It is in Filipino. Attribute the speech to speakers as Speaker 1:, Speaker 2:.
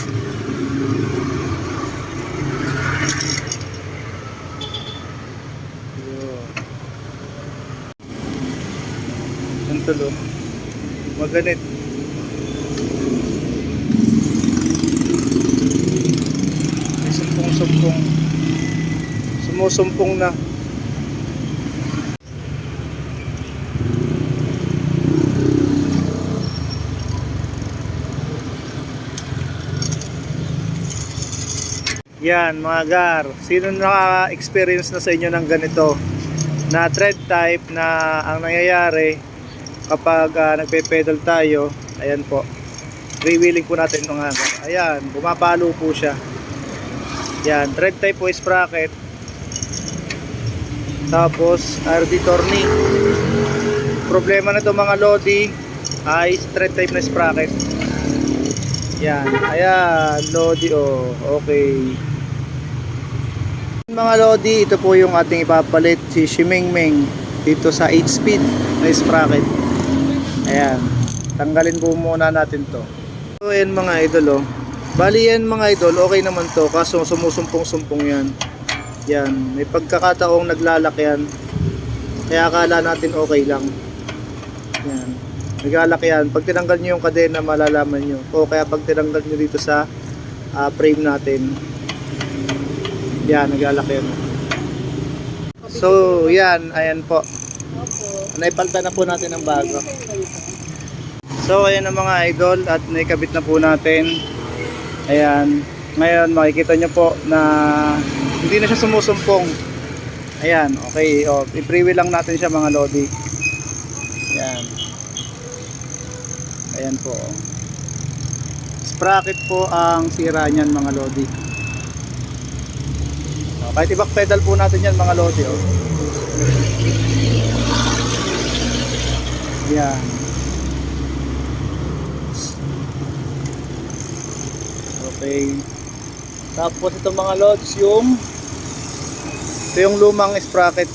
Speaker 1: Ang tulo. Maganit. May sumpong-sumpong. Sumusumpong na. Yan mga gar, sino naka-experience na sa inyo ng ganito? Na thread type na ang nangyayari kapag ah, nagpe-pedal tayo, ayan po. Freewheeling po natin mga gar. Ayan, bumapalo po siya. Yan, thread type po is sprocket. Tapos RD torney. Problema na to mga lodi ay thread type na sprocket. Yan. Ayan. Lodi oh. Okay. Mga Lodi, ito po yung ating ipapalit si Shimingming dito sa 8 speed na sprocket. Ayan. Tanggalin po muna natin to. So ayan mga idol oh. Bali yan mga idol, okay naman to kaso sumusumpong-sumpong yan. Yan. May pagkakataong naglalak yan. Kaya akala natin okay lang. Yan. Naglalak yan. Pag tinanggal nyo yung kadena, malalaman nyo. O kaya pag tinanggal nyo dito sa ah, frame natin, yan, naglalak yan. So, yan, ayan po. Naipalta na po natin ng bago. So, ayan ang mga idol at naikabit na po natin. Ayan. Ngayon, makikita nyo po na hindi na siya sumusumpong. Ayan, okay. O, i-freewheel lang natin siya mga lodi. Ayan. Ayan po. Sprocket po ang sira niyan mga lodi. O, kahit i-back pedal po natin yan mga lodi. Oh. Ayan. Okay. Tapos itong mga lods yung ito yung lumang sprocket